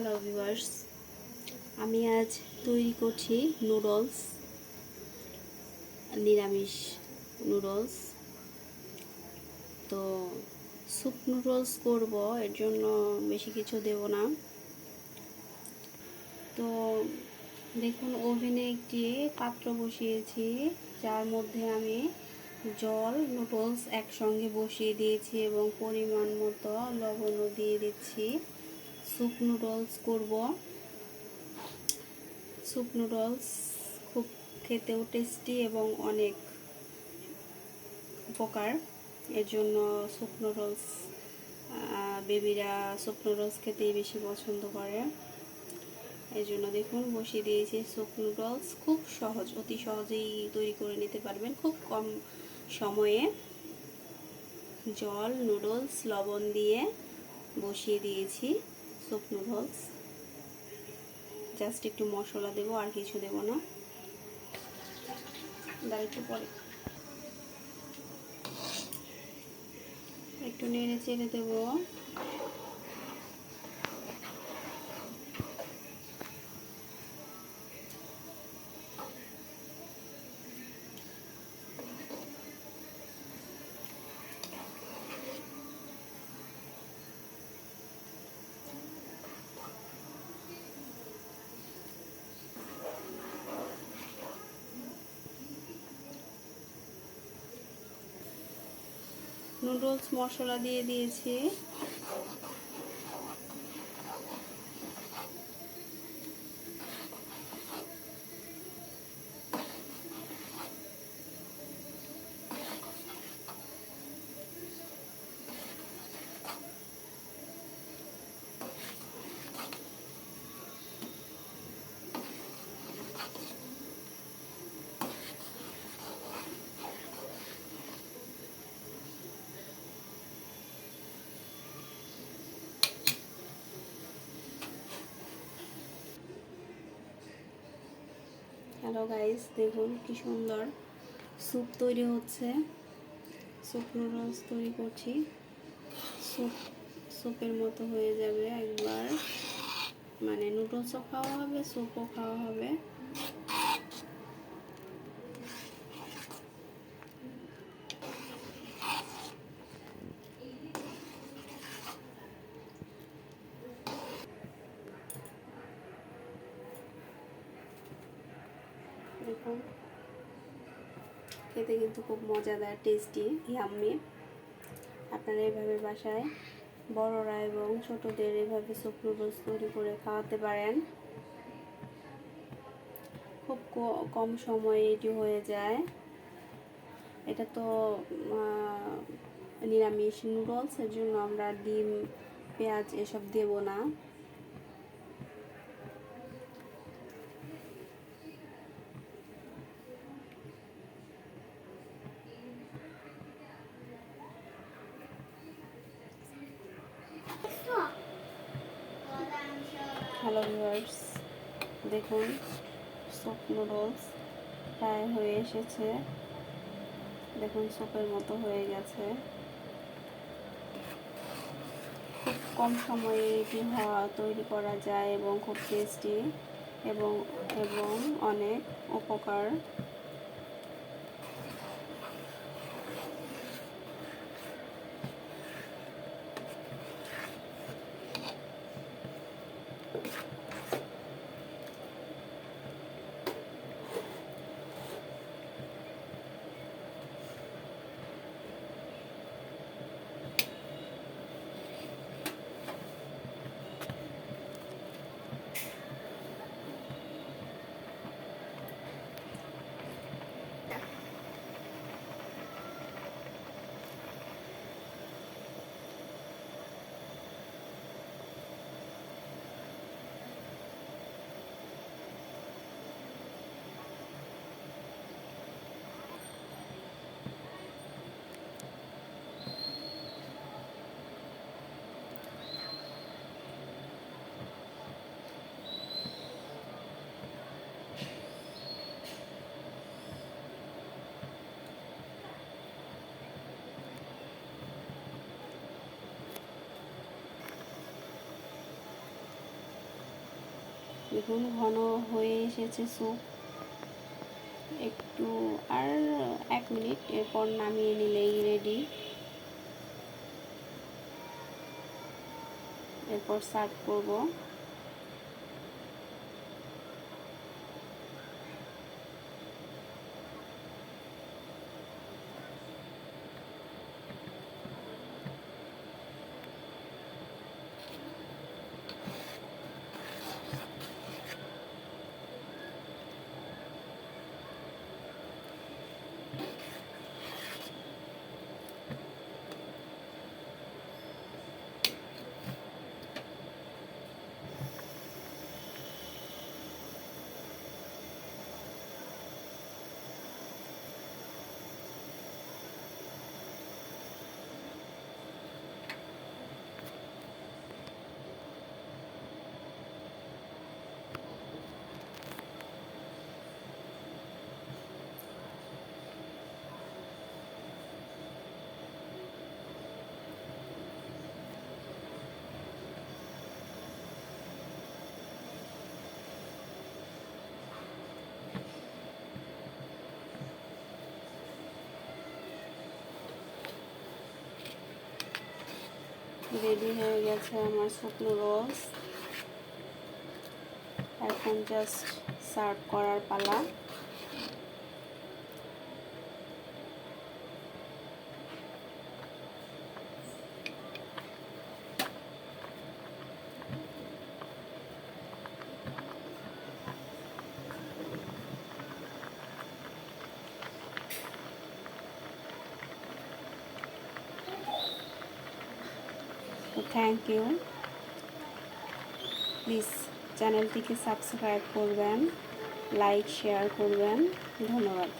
Hello viewers আমি আজ তৈরি করছি নুডলস নিরামিষ নুডলস তো স্যুপ নুডলস করব, এর জন্য বেশি কিছু দেব না। তো দেখুন, ওভেনে একটি পাত্র বসিয়েছি, যার মধ্যে আমি জল নুডলস একসঙ্গে বসিয়ে দিয়েছি এবং পরিমাণ মতো লবণও দিয়ে দিচ্ছি। স্যুপ নুডলস করব। স্যুপ নুডলস খুব খেতেও টেস্টি এবং অনেক উপকার। এর জন্য স্যুপ নুডলস বেবিরা স্যুপ নুডলস খেতেই বেশি পছন্দ করে। এই জন্য দেখুন, বসিয়ে দিয়েছি স্যুপ নুডলস খুব সহজ, অতি সহজেই তৈরি করে নিতে পারবেন খুব কম সময়ে। জল নুডলস লবণ দিয়ে বসিয়ে দিয়েছি। স্যুপ নুডলস জাস্ট একটু মশলা দেবো আর কিছু দেব না। দাঁড়িয়ে পরে। একটু নেড়ে চেড়ে দেবো। নুডলস মশলা দিয়ে দিয়েছি। হ্যালো গাইস দেখুন, কি সুন্দর স্যুপ তৈরি হচ্ছে। স্যুপ নুডলস তৈরি করছি। স্যুপ স্যুপের মতো হয়ে যাবে একবার। মানে নুডলসও খাওয়া হবে স্যুপও খাওয়া হবে। দেখুন। খেতে কিন্তু খুব মজাদার টেস্টি ইয়াম্মি আপনারা এভাবে বাসায় বড়রা এবং ছোটদের এভাবে নুডলস তৈরি করে খাওয়াতে পারেন। খুব কম সময়ে এটি হয়ে যায়। এটা তো নিরামিষ নুডলস এর জন্য আমরা ডিম, পেঁয়াজ এসব দেব না। ভিউয়ার্স দেখুন সোপ নুডলস প্রায় হয়ে এসেছে দেখুন সোপের মতো হয়ে গেছে খুব কম সময়ে এটি হওয়া তৈরি করা যায় এবং খুব টেস্টি এবং এবং অনেক উপকার দেখুন, ঘন হয়ে এসেছে স্যুপ একটু আর এক মিনিট, এরপর নামিয়ে নিলেই রেডি এরপর সার্ভ করব। রেডি হয়ে গেছে আমার শুকনো রোলস। এখন জাস্ট সার্ভ করার পালা। থ্যাংক ইউ প্লিজ চ্যানেলটিকে সাবস্ক্রাইব করবেন লাইক শেয়ার করবেন। ধন্যবাদ।